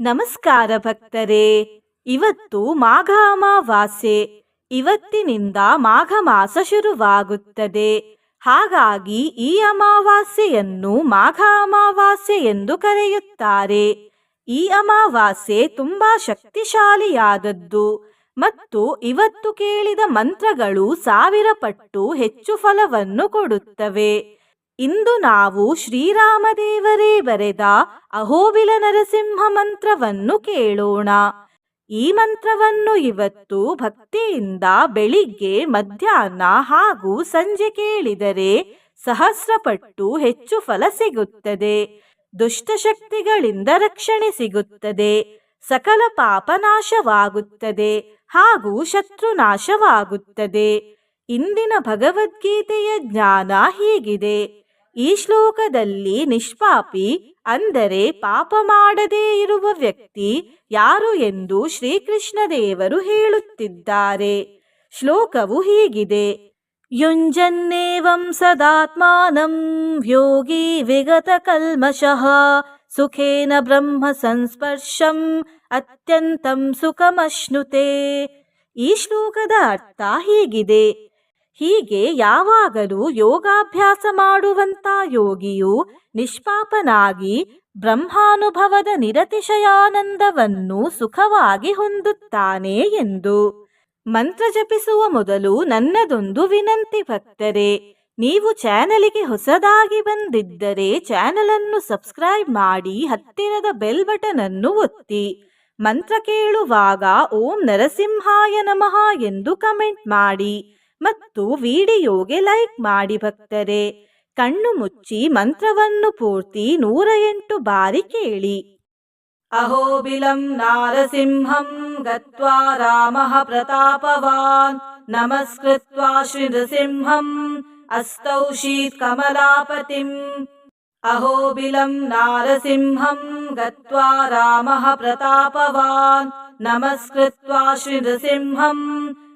ನಮಸ್ಕಾರ ಭಕ್ತರೇ. ಇವತ್ತು ಮಾಘ ಅಮಾವಾಸ್ಯೆ ಇವತ್ತಿನಿಂದ ಮಾಘ ಮಾಸ ಶುರುವಾಗುತ್ತದೆ. ಹಾಗಾಗಿ ಈ ಅಮಾವಾಸ್ಯೆಯನ್ನು ಮಾಘ ಅಮಾವಾಸ್ಯೆ ಎಂದು ಕರೆಯುತ್ತಾರೆ. ಈ ಅಮಾವಾಸ್ಯೆ ತುಂಬಾ ಶಕ್ತಿಶಾಲಿಯಾದದ್ದು ಮತ್ತು ಇವತ್ತು ಕೇಳಿದ ಮಂತ್ರಗಳು ಸಾವಿರ ಪಟ್ಟು ಹೆಚ್ಚು ಫಲವನ್ನು ಕೊಡುತ್ತವೆ. ಇಂದು ನಾವು ಶ್ರೀರಾಮದೇವರೇ ಬರೆದ ಅಹೋಬಿಲ ನರಸಿಂಹ ಮಂತ್ರವನ್ನು ಕೇಳೋಣ. ಈ ಮಂತ್ರವನ್ನು ಇವತ್ತು ಭಕ್ತಿಯಿಂದ ಬೆಳಿಗ್ಗೆ, ಮಧ್ಯಾಹ್ನ ಹಾಗೂ ಸಂಜೆ ಕೇಳಿದರೆ ಸಹಸ್ರಪಟ್ಟು ಹೆಚ್ಚು ಫಲ ಸಿಗುತ್ತದೆ. ದುಷ್ಟಶಕ್ತಿಗಳಿಂದ ರಕ್ಷಣೆ ಸಿಗುತ್ತದೆ. ಸಕಲ ಪಾಪನಾಶವಾಗುತ್ತದೆ ಹಾಗೂ ಶತ್ರು ನಾಶವಾಗುತ್ತದೆ. ಇಂದಿನ ಭಗವದ್ಗೀತೆಯ ಜ್ಞಾನ ಹೀಗಿದೆ. ಈ ಶ್ಲೋಕದಲ್ಲಿ ನಿಷ್ಪಾಪಿ ಅಂದರೆ ಪಾಪ ಮಾಡದೇ ಇರುವ ವ್ಯಕ್ತಿ ಯಾರು ಎಂದು ಶ್ರೀಕೃಷ್ಣ ದೇವರು ಹೇಳುತ್ತಿದ್ದಾರೆ. ಶ್ಲೋಕವು ಹೀಗಿದೆ. ಯುಂಜನ್ನೇವಂ ಸದಾತ್ಮಾನಂ ಯೋಗಿ ವಿಗತ ಕಲ್ಮಶಃ ಸುಖೇನ ಬ್ರಹ್ಮ ಸಂಸ್ಪರ್ಶಂ ಅತ್ಯಂತಂ ಸುಖಮಶ್ನುತೆ. ಈ ಶ್ಲೋಕದ ಅರ್ಥ ಹೀಗಿದೆ. ಹೀಗೆ ಯಾವಾಗಲೂ ಯೋಗಾಭ್ಯಾಸ ಮಾಡುವಂತ ಯೋಗಿಯು ನಿಷ್ಪಾಪನಾಗಿ ಬ್ರಹ್ಮಾನುಭವದ ನಿರತಿಶಯಾನಂದವನ್ನು ಸುಖವಾಗಿ ಹೊಂದುತ್ತಾನೆ ಎಂದು ಮಂತ್ರ ಜಪಿಸುವ ಮೊದಲು ನನ್ನದೊಂದು ವಿನಂತಿ ಭಕ್ತರೆ, ನೀವು ಚಾನಲಿಗೆ ಹೊಸದಾಗಿ ಬಂದಿದ್ದರೆ ಚಾನಲ್ ಅನ್ನು ಸಬ್ಸ್ಕ್ರೈಬ್ ಮಾಡಿ ಹತ್ತಿರದ ಬೆಲ್ ಬಟನ್ ಅನ್ನು ಒತ್ತಿ, ಮಂತ್ರ ಕೇಳುವಾಗ ಓಂ ನರಸಿಂಹಾಯ ನಮಃ ಎಂದು ಕಮೆಂಟ್ ಮಾಡಿ. ಮತ್ತು ವಿಡಿಯೋಗೆ ಲೈಕ್ ಮಾಡಿ ಭಕ್ತರೆ. ಕಣ್ಣು ಮುಚ್ಚಿ ಮಂತ್ರವನ್ನು ಪೂರ್ತಿ ನೂರ ಎಂಟು ಬಾರಿ ಕೇಳಿ. ಅಹೋಬಿಲಂ ನಾರಸಿಂಹಂ ಗತ್ವಾ ರಾಮಃ ಪ್ರತಾಪವಾನ್. ನಮಸ್ಕೃತ್ವಾ ಶ್ರೀನೃಸಿಂಹಂ ಅಸ್ತೌ ಕಮಲಾಪತಿಂ. ಅಹೋಬಿಲಂ ನಾರಸಿಂಹಂ ಗತ್ವಾ ರಾಮಃ ಪ್ರತಾಪವಾನ್. ನಮಸ್ಕೃತ್ವಾ ಶ್ರೀನೃಸಿಂಹಂ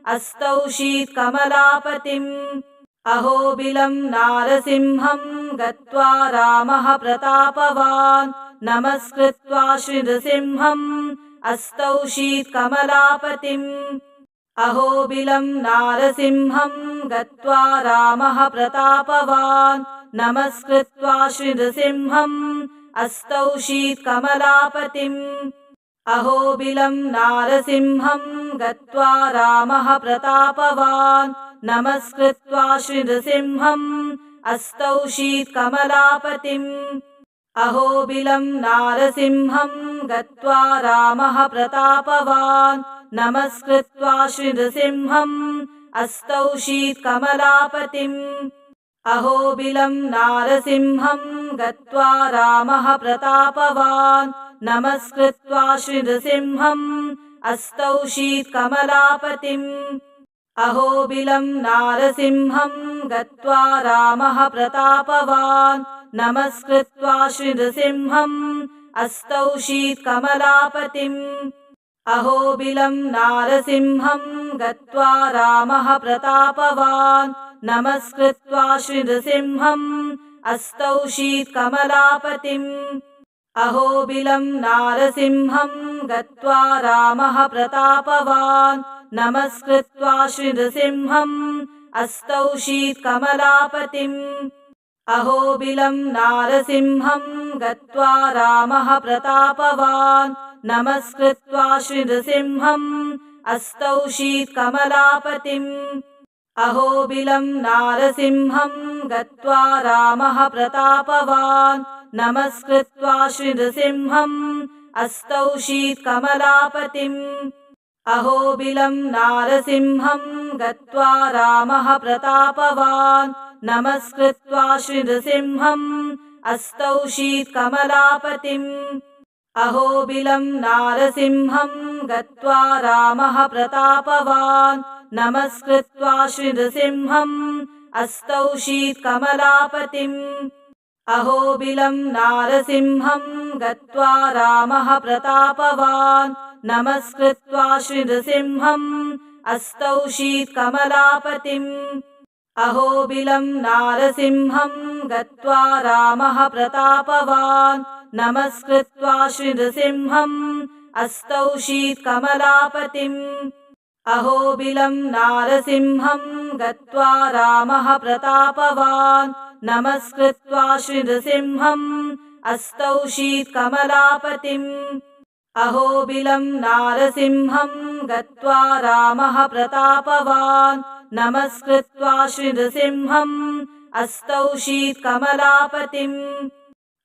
अस्तौ शीत्कमलापतिम्। अहोबिलं नारसिंहं गत्वा रामः प्रतापवान्। नमस्कृत्वा श्रीनृसिंहम् अस्तौ शीत्कमलापतिम्। अहोबिलं नारसिंहं गत्वा रामः प्रतापवान्। नमस्कृत्वा श्रीनृसिंहम् अस्तौ शीत्कमलापतिम् अहोबिलं नारसिंहं गत्वा रामः प्रतापवान्। नमस्कृत्वा श्रीनृसिंहम् अस्तौ शीत्कमलापतिम् अहोबिलं नारसिंहं गत्वा रामः प्रतापवान्। नमस्कृत्वा श्रीनृसिंहम् अस्तौ शीत्कमलापतिम् अहोबिलं नारसिंहं गत्वा रामः प्रतापवान् नमस्कृत्वा श्रीनृसिंहम् अस्तौ शीत्कमलापतिम्। अहोबिलं नारसिंहं गत्वा रामः प्रतापवान्। नमस्कृत्वा श्रीनृसिंहम् अस्तौ शीत्कमलापतिम्। अहोबिलं नारसिंहं गत्वा रामः प्रतापवान्। नमस्कृत्वा श्रीनृसिंहम् अस्तौ शीत्कमलापतिम् अहोबिलं नारसिंहं गत्वा रामः प्रतापवान्। नमस्कृत्वा श्रीनृसिंहम् अस्तौ शीत्कमलापतिम्। अहोबिलं नारसिंहं गत्वा रामः प्रतापवान्। नमस्कृत्वा श्रीनृसिंहम् अस्तौ शीत्कमलापतिम्। अहोबिलं नारसिंहं गत्वा रामः प्रतापवान् नमस्कृत्वा श्रीनृसिंहम् अस्तौ शीत्कमलापतिम्। अहोबिलं नारसिंहं गत्वा रामः प्रतापवान्। नमस्कृत्वा श्रीनृसिंहम् अस्तौ शीत्कमलापतिम्। अहोबिलं नारसिंहं गत्वा रामः प्रतापवान्। नमस्कृत्वा श्रीनृसिंहम् अस्तौ शीत्कमलापतिम् अहोबिलं नारसिंहं गत्वा रामः प्रतापवान्। नमस्कृत्वा श्रीनृसिंहम् अस्तौ शीत्कमलापतिम्। अहोबिलं नारसिंहं गत्वा रामः प्रतापवान्। नमस्कृत्वा श्रीनृसिंहम् अस्तौषीत् कमलापतिम् अहोबिलम् नारसिंहम् गत्वा रामः प्रतापवान् नमस्कृत्वा श्रीनृसिंहम् अस्तौषीत् कमलापतिम् अहोबिलम् नारसिंहम् गत्वा रामः प्रतापवान्। नमस्कृत्वा श्रीनृसिंहम् अस्तौषीत् कमलापतिम्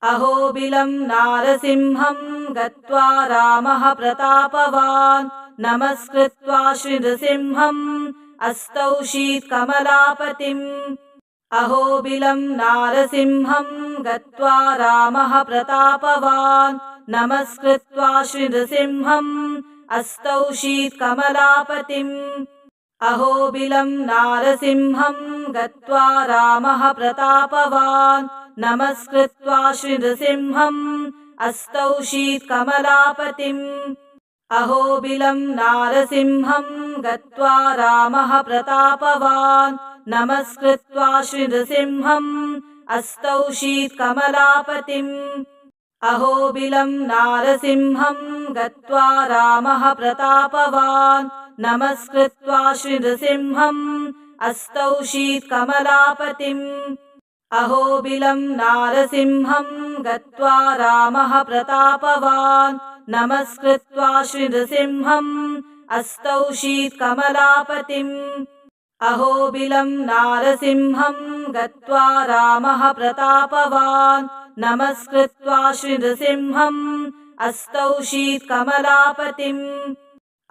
अहोबिलम् नारसिंहम् गत्वा रामः प्रतापवान्। नमस्कृत्वा श्रीनृसिंहम् अस्तौषीत् कमलापतिम् अहोबिलम् नारसिंहम् गत्वा रामः प्रतापवान्। नमस्कृत्वा श्रीनृसिंहम् अस्तौषीत् कमलापतिम् अहोबिलम् नारसिंहम् गत्वा रामः प्रतापवान्। नमस्कृत्वा श्रीनृसिंहम् अस्तौषीत् कमलापतिम् अहोबिलम् नारसिंहम् गत्वा रामः प्रतापवान् नमस्कृत्वा श्रीनृसिंहम् अस्तौषीत् कमलापतिम् अहोबिलम् नारसिंहम् गत्वा रामः प्रतापवान्। नमस्कृत्वा श्रीनृसिंहम् अस्तौषीत् कमलापतिम् अहोबिलम् नारसिंहम् गत्वा रामः प्रतापवान्। नमस्कृत्वा श्रीनृसिंहम् अस्तौषीत् कमलापतिम् अहोबिलम् नारसिंहम् गत्वा रामः प्रतापवान्। नमस्कृत्वा श्रीनृसिंहम् अस्तौषीत् कमलापतिम्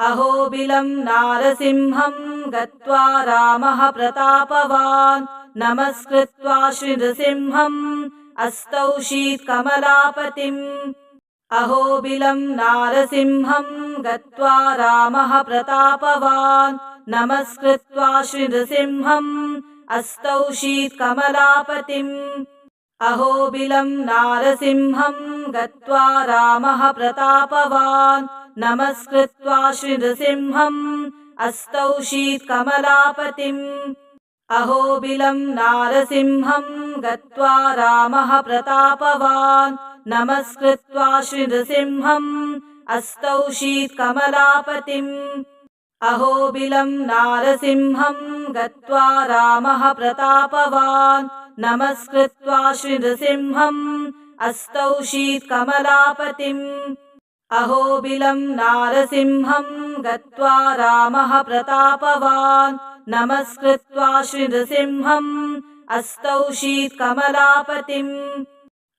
अहोबिलम् नारसिंहम् गत्वा रामः प्रतापवान्। नमस्कृत्वा श्रीनृसिंहम् अस्तौषीत् कमलापतिम् अहोबिलम् नारसिंहम् गत्वा रामः प्रतापवान् नमस्कृत्वा श्रीनृसिंहम् अस्तौषीत् कमलापतिम् अहोबिलम् नारसिंहम् गत्वा रामः प्रतापवान्। नमस्कृत्वा श्रीनृसिंहम् अस्तौषीत् कमलापतिम् अहोबिलम् नारसिंहम् गत्वा रामः प्रतापवान्। नमस्कृत्वा श्रीनृसिंहम् अस्तौषीत् कमलापतिम् अहोबिलम् नारसिंहम् गत्वा रामः प्रतापवान्। नमस्कृत्वा श्रीनृसिंहम् अस्तौषीत् कमलापतिम् अहोबिलम् नारसिंहम् गत्वा रामः प्रतापवान्। नमस्कृत्वा श्रीनृसिंहम् अस्तौषीत् कमलापतिम्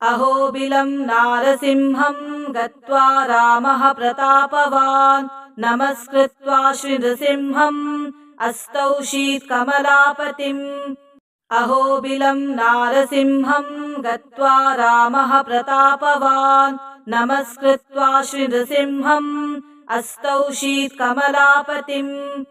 अहोबिलम् नारसिंहम् गत्वा रामः प्रतापवान् नमस्कृत्वा श्रीनृसिंहम् अस्तौषीत् कमलापतिम् अहोबिलम् नारसिंहम् गत्वा रामः प्रतापवान्। नमस्कृत्वा श्रीनृसिंहम् अस्तौषीत् कमलापतिम्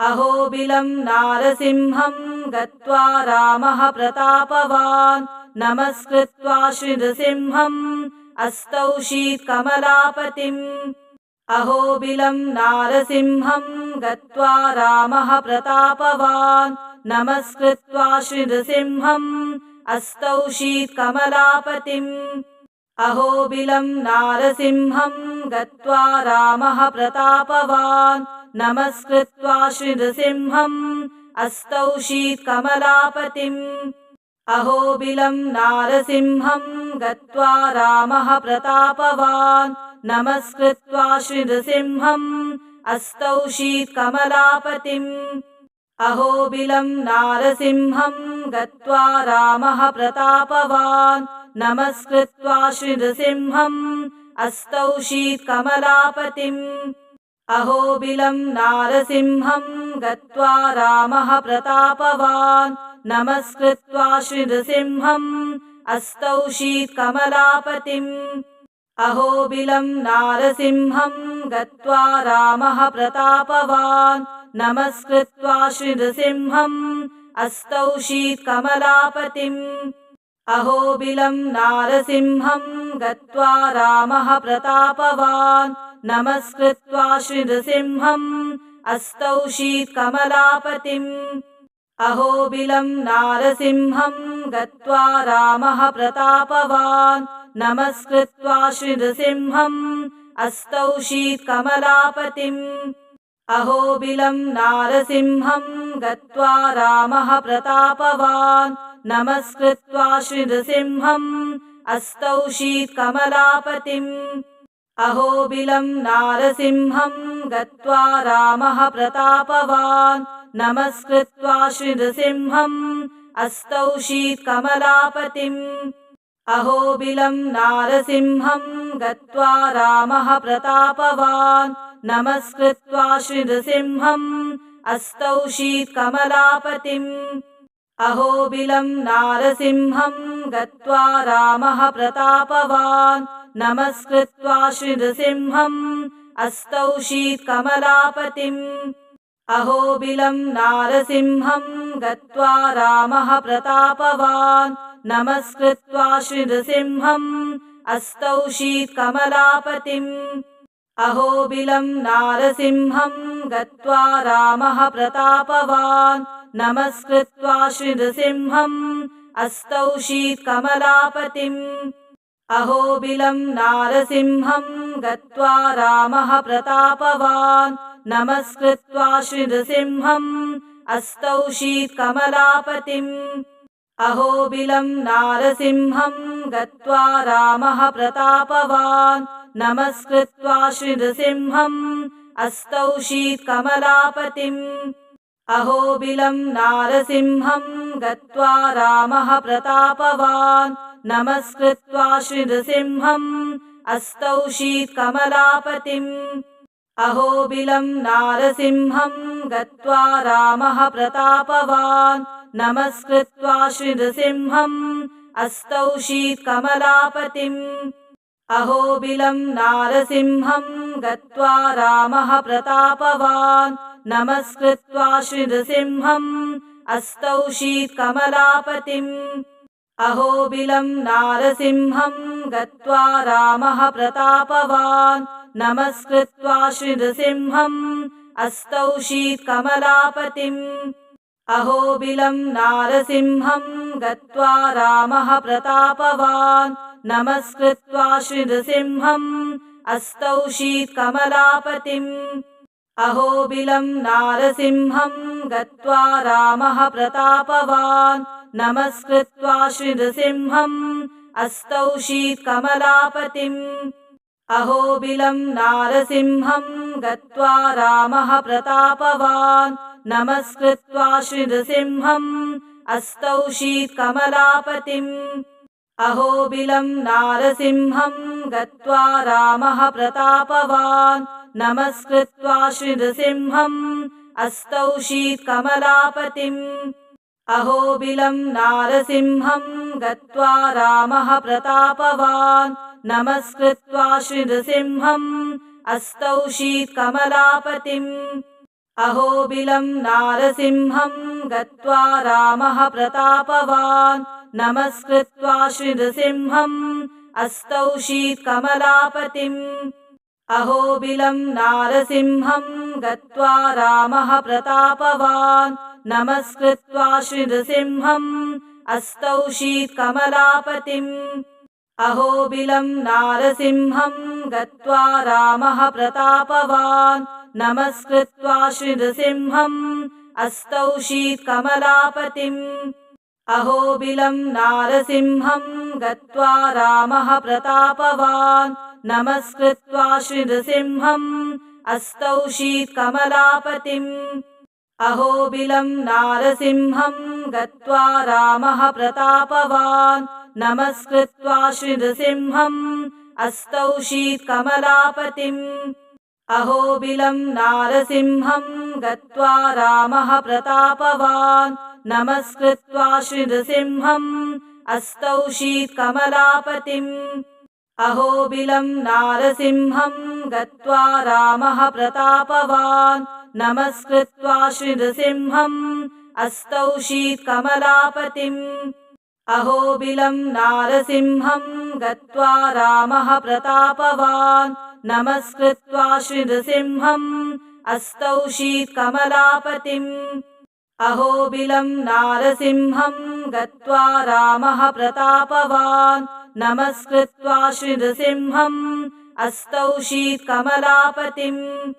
अहोबिलम् नारसिंहम् गत्वा रामः प्रतापवान्। नमस्कृत्वा श्रीनृसिंहम् अस्तौषीत् कमलापतिम् अहोबिलम् नारसिंहम् गत्वा रामः प्रतापवान्। नमस्कृत्वा श्रीनृसिंहम् अस्तौषीत् कमलापतिम् अहोबिलम् नारसिंहम् गत्वा रामः प्रतापवान्। नमस्कृत्वा श्रीनृसिंहम् अस्तौषीत् कमलापतिम् अहोबिलम् नारसिंहम् गत्वा रामः प्रतापवान् नमस्कृत्वा श्रीनृसिंहम् अस्तौषीत् कमलापतिम् अहोबिलम् नारसिंहम् गत्वा रामः प्रतापवान्। नमस्कृत्वा श्रीनृसिंहम् अस्तौषीत् कमलापतिम् अहोबिलम् नारसिंहम् गत्वा रामः प्रतापवान्। नमस्कृत्वा श्रीनृसिंहम् अस्तौषीत् कमलापतिम् अहोबिलम् नारसिंहम् गत्वा रामः प्रतापवान्। नमस्कृत्वा श्रीनृसिंहम् अस्तौषीत् कमलापतिम् अहोबिलम् नारसिंहम् गत्वा रामः प्रतापवान्। नमस्कृत्वा श्रीनृसिंहम् अस्तौषीत् कमलापतिम् अहोबिलम् नारसिंहम् गत्वा रामः प्रतापवान् नमस्कृत्वा श्रीनृसिंहम् अस्तौषीत्कमलापतिम् अहोबिलम् नारसिंहम् गत्वा रामः प्रतापवान्। नमस्कृत्वा श्रीनृसिंहम् अस्तौषीत्कमलापतिम् अहोबिलम् नारसिंहम् गत्वा रामः प्रतापवान्। नमस्कृत्वा श्रीनृसिंहम् अस्तौषीत्कमलापतिम् अहोबिलम् नारसिंहम् गत्वा रामः प्रतापवान्। नमस्कृत्वा श्रीनृसिंहम् अस्तौषीत्कमलापतिम् अहोबिलम् नारसिंहम् गत्वा रामः प्रतापवान्। नमस्कृत्वा श्रीनृसिंहम् अस्तौषीत्कमलापतिम् अहोबिलम् नारसिंहम् गत्वा रामः प्रतापवान् नमस्कृत्वा श्रीनृसिंहम् अस्तौषीत्कमलापतिम् अहोबिलम् नारसिंहम् गत्वा रामः प्रतापवान्। नमस्कृत्वा श्रीनृसिंहम् अस्तौषीत्कमलापतिम् अहोबिलम् नारसिंहम् गत्वा रामः प्रतापवान्। नमस्कृत्वा श्रीनृसिंहम् अस्तौषीत्कमलापतिम् अहोबिलम् नारसिंहम् गत्वा रामः प्रतापवान्। नमस्कृत्वा श्रीनृसिंहम् अस्तौषीत्कमलापतिम् अहोबिलम् नारसिंहम् गत्वा रामः प्रतापवान्। नमस्कृत्वा श्रीनृसिंहम् अस्तौषीत्कमलापतिम् अहोबिलम् नारसिंहम् गत्वा रामः प्रतापवान् नमस्कृत्वा श्रीनृसिंहम् अस्तौषीत्कमलापतिम् अहोबिलम् नारसिंहम् गत्वा रामः प्रतापवान्। नमस्कृत्वा श्रीनृसिंहम् अस्तौषीत्कमलापतिम् अहोबिलम् नारसिंहम् गत्वा रामः प्रतापवान्। नमस्कृत्वा श्रीनृसिंहम् अस्तौषीत्कमलापतिम् अहोबिलम् नारसिंहम् गत्वा रामः प्रतापवान्। नमस्कृत्वा श्रीनृसिंहम् अस्तौषीत्कमलापतिम् अहोबिलम् नारसिंहम् गत्वा रामः प्रतापवान्। नमस्कृत्वा श्रीनृसिंहम् अस्तौषीत्कमलापतिम् अहोबिलम् नारसिंहम् गत्वा रामः प्रतापवान् नमस्कृत्वा श्रीनृसिंहम् अस्तौषीत्कमलापतिम् अहोबिलम् नारसिंहम् गत्वा रामः प्रतापवान्। नमस्कृत्वा श्रीनृसिंहम् अस्तौषीत्कमलापतिम् अहोबिलम् नारसिंहम् गत्वा रामः प्रतापवान्। नमस्कृत्वा श्रीनृसिंहम् अस्तौषीत्कमलापतिम् अहोबिलम् नारसिंहम् गत्वा रामः प्रतापवान्। नमस्कृत्वा श्रीनृसिंहम् अस्तौषीत्कमलापतिम् अहोबिलम् नारसिंहम् गत्वा रामः प्रतापवान्। नमस्कृत्वा श्रीनृसिंहम् अस्तौषीत्कमलापतिम् अहोबिलम् नारसिंहम् गत्वा रामः प्रतापवान् नमस्कृत्वा श्रीनृसिंहम् अस्तौषीत्कमलापतिम् अहोबिलम् नारसिंहम् गत्वा रामः प्रतापवान्। नमस्कृत्वा श्रीनृसिंहम् अस्तौषीत्कमलापतिम् अहोबिलम् नारसिंहम् गत्वा रामः प्रतापवान्। नमस्कृत्वा श्रीनृसिंहम् अस्तौषीत्कमलापतिम् अहोबिलम् नारसिंहम् गत्वा रामः प्रतापवान्। नमस्कृत्वा श्रीनृसिंहम् अस्तौषीत्कमलापतिम् अहोबिलम् नारसिंहम् गत्वा रामः प्रतापवान्। नमस्कृत्वा श्रीनृसिंहम् अस्तौषीत्कमलापतिम् अहोबिलम् नारसिंहम् गत्वा रामः प्रतापवान् नमस्कृत्वा श्रीनृसिंहम् अस्तौषीत्कमलापतिम् अहोबिलम् नारसिंहम् गत्वा रामः प्रतापवान्। नमस्कृत्वा श्रीनृसिंहम् शीत्कमलापतिम्।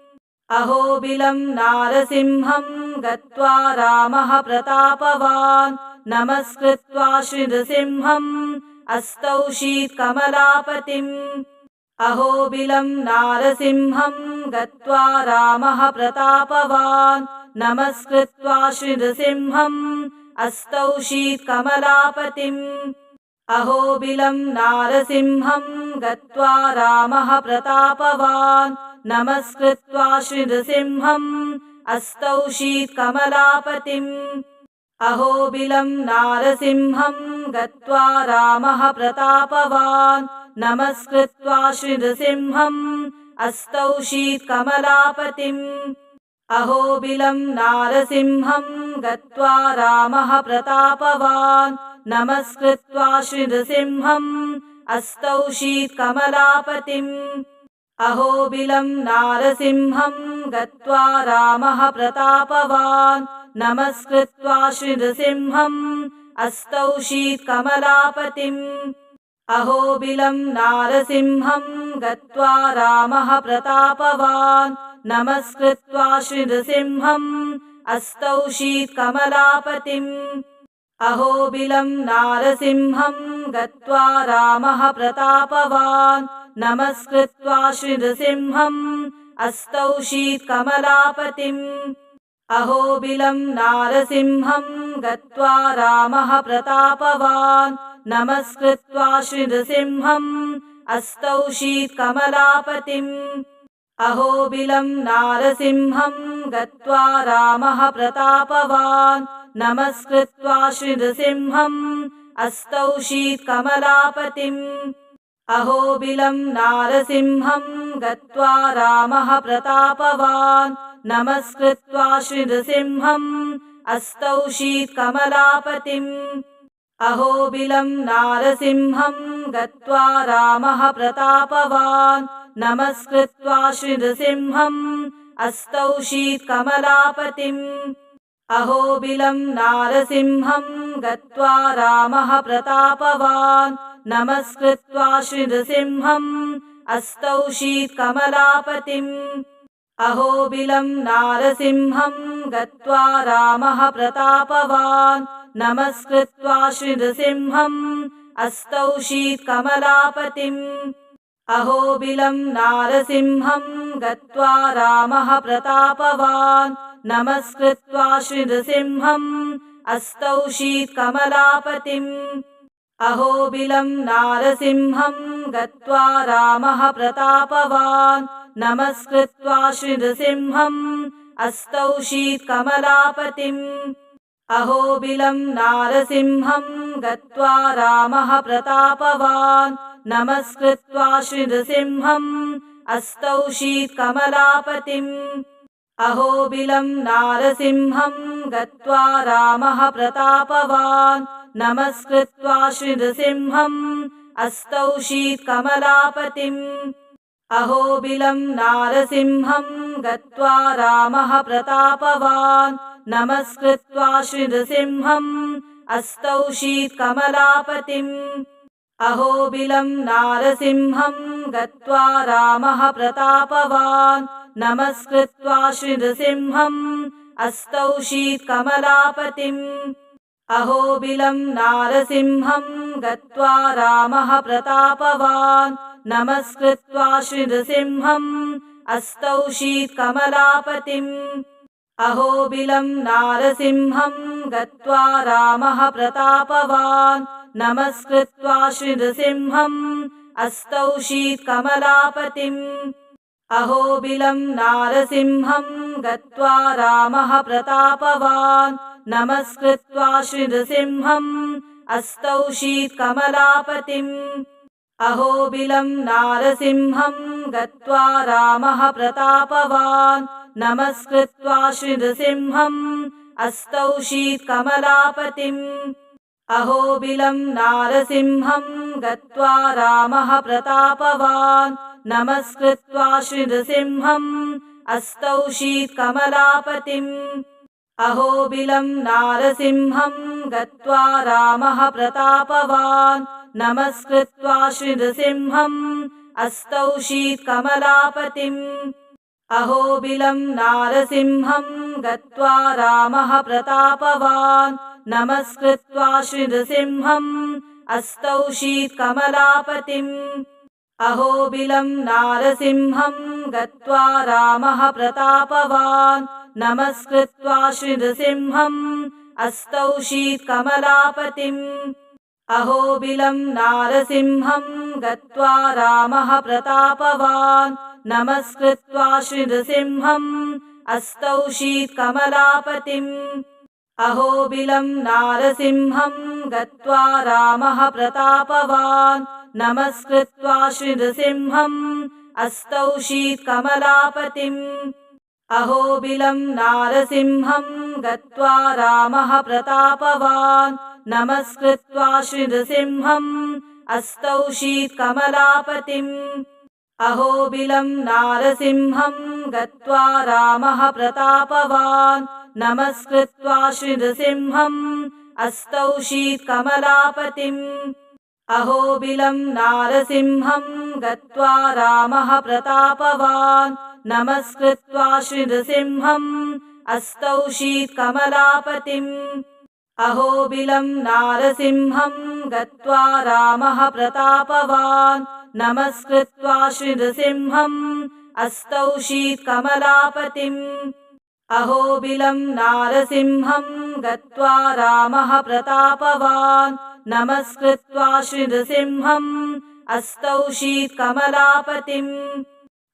अहोबिलम् नारसिंहम् गत्वा रामः प्रतापवान्। नमस्कृत्वा श्रीनृसिंहम् शीत्कमलापतिम् अहोबिलम् नारसिंहम् गत्वा रामः प्रतापवान्। नमस्कृत्वा श्रीनृसिंहम् शीत्कमलापतिम्। अहोबिलम् नारसिंहम् गत्वा रामः प्रतापवान्। नमस्कृत्वा श्रीनृसिंहम् शीत्कमलापतिम्। अहोबिलम् नारसिंहम् गत्वा रामः प्रतापवान् नमस्कृत्वा श्रीनृसिंहम् शीत्कमलापतिम् अहोबिलम् नारसिंहम् गत्वा रामः प्रतापवान्। नमस्कृत्वा श्रीनृसिंहम् शीत्कमलापतिम् अहोबिलम् नारसिंहम् गत्वा रामः प्रतापवान्। नमस्कृत्वा श्रीनृसिंहम् शीत्कमलापतिम् अहोबिलम् नारसिंहम् गत्वा रामः प्रतापवान्। नमस्कृत्वा श्रीनृसिंहम् शीत्कमलापतिम्। अहोबिलम् नारसिंहम् गत्वा रामः प्रतापवान्। नमस्कृत्वा श्रीनृसिंहम् शीत्कमलापतिम्। अहोबिलम् नारसिंहम् गत्वा रामः प्रतापवान् नमस्कृत्वा श्रीनृसिंहम् शीत्कमलापतिम् अहोबिलम् नारसिंहम् गत्वा रामः प्रतापवान्। नमस्कृत्वा श्रीनृसिंहम् शीत्कमलापतिम् अहोबिलम् नारसिंहम् गत्वा रामः प्रतापवान्। नमस्कृत्वा श्रीनृसिंहम् शीत्कमलापतिम् अहोबिलम् नारसिंहम् गत्वा रामः प्रतापवान्। नमस्कृत्वा श्रीनृसिंहम् शीत्कमलापतिम्। अहोबिलम् नारसिंहम् गत्वा रामः प्रतापवान्। नमस्कृत्वा श्रीनृसिंहम् शीत्कमलापतिम्। अहोबिलम् नारसिंहम् गत्वा रामः प्रतापवान् नमस्कृत्वा श्रीनृसिंहम् शीत्कमलापतिम्। अहोबिलम् नारसिंहम् गत्वा रामः प्रतापवान्। नमस्कृत्वा श्रीनृसिंहम् शीत्कमलापतिम्। अहोबिलम् नारसिंहम् गत्वा रामः प्रतापवान्। नमस्कृत्वा श्रीनृसिंहम् शीत्कमलापतिम् अहोबिलम् नारसिंहम् गत्वा रामः प्रतापवान्। नमस्कृत्वा श्रीनृसिंहम् शीत्कमलापतिम्। अहोबिलम् नारसिंहम् गत्वा रामः प्रतापवान्। नमस्कृत्वा श्रीनृसिंहम् शीत्कमलापतिम्। अहोबिलम् नारसिंहम् गत्वा रामः प्रतापवान् नमस्कृत्वा श्रीनृसिंहम् शीत्कमलापतिम् अहोबिलम् नारसिंहम् गत्वा रामः प्रतापवान्। नमस्कृत्वा श्रीनृसिंहम् शीत्कमलापतिम् अहोबिलम् नारसिंहम् गत्वा रामः प्रतापवान्। नमस्कृत्वा श्रीनृसिंहम् शीत्कमलापतिम् अहोबिलम् नारसिंहम् गत्वा रामः प्रतापवान्। नमस्कृत्वा श्रीनृसिंहम् शीत्कमलापतिम्। अहोबिलम् नारसिंहम् गत्वा रामः प्रतापवान्। नमस्कृत्वा श्रीनृसिंहम् शीत्कमलापतिम्। अहोबिलम् नारसिंहम् गत्वा रामः प्रतापवान् नमस्कृत्वा श्रीनृसिंहम् शीत्कमलापतिम् अहोबिलम् नारसिंहम् गत्वा रामः प्रतापवान्। नमस्कृत्वा श्रीनृसिंहम् शीत्कमलापतिम् अहोबिलम् नारसिंहम् गत्वा रामः प्रतापवान्। नमस्कृत्वा श्रीनृसिंहम् अस्तौ शीत्कमलापतिम् अहोबिलम् नारसिंहम् गत्वा रामः प्रतापवान्। नमस्कृत्वा श्रीनृसिंहम् अस्तौ शीत्कमलापतिम्। अहोबिलम् नारसिंहम् गत्वा रामः प्रतापवान्। नमस्कृत्वा श्रीनृसिंहम् अस्तौ शीत्कमलापतिम्। अहोबिलम् नारसिंहम् गत्वा रामः प्रतापवान् नमस्कृत्वा श्रीनृसिंहम् अस्तौ शीत्कमलापतिम्। अहोबिलम् नारसिंहम् गत्वा रामः प्रतापवान्। नमस्कृत्वा श्रीनृसिंहम् अस्तौ शीत्कमलापतिम्। अहोबिलम् नारसिंहम् गत्वा रामः प्रतापवान्। नमस्कृत्वा श्रीनृसिंहम् अस्तौ शीत्कमलापतिम् अहोबिलम् नारसिंहम् गत्वा रामः प्रतापवान्। नमस्कृत्वा श्रीनृसिंहम् अस्तौ शीत्कमलापतिम्। अहोबिलम् नारसिंहम् गत्वा रामः प्रतापवान्। नमस्कृत्वा श्रीनृसिंहम् अस्तौ शीत्कमलापतिम्। अहोबिलम् नारसिंहम् गत्वा रामः प्रतापवान् नमस्कृत्वा श्रीनृसिंहम् अस्तौ शीत्कमलापतिम्। अहोबिलम् नारसिंहम् गत्वा रामः प्रतापवान्। नमस्कृत्वा श्रीनृसिंहम् अस्तौ शीत्कमलापतिम्।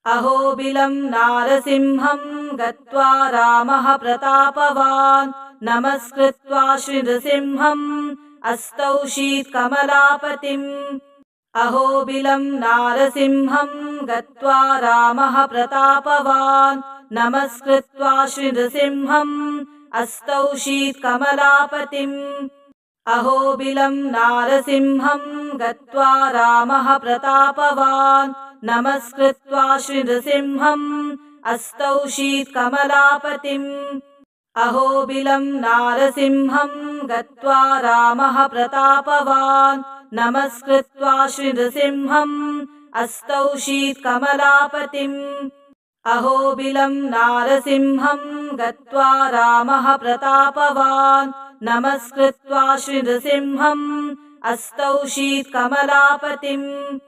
अहोबिलम् नारसिंहम् गत्वा रामः प्रतापवान्। नमस्कृत्वा श्रीनृसिंहम् अस्तौ शीत्कमलापतिम् अहोबिलम् नारसिंहम् गत्वा रामः प्रतापवान्। नमस्कृत्वा श्रीनृसिंहम् अस्तौ शीत्कमलापतिम्। अहोबिलम् नारसिंहम् गत्वा रामः प्रतापवान्। नमस्कृत्वा श्रीनृसिंहम् अस्तौ शीत्कमलापतिम्। अहोबिलम् नारसिंहम् गत्वा रामः प्रतापवान् नमस्कृत्वा श्रीनृसिंहम् अस्तौ शीत्कमलापतिम्। अहोबिलम् नारसिंहम् गत्वा रामः प्रतापवान्। नमस्कृत्वा श्रीनृसिंहम् अस्तौ शीत्कमलापतिम्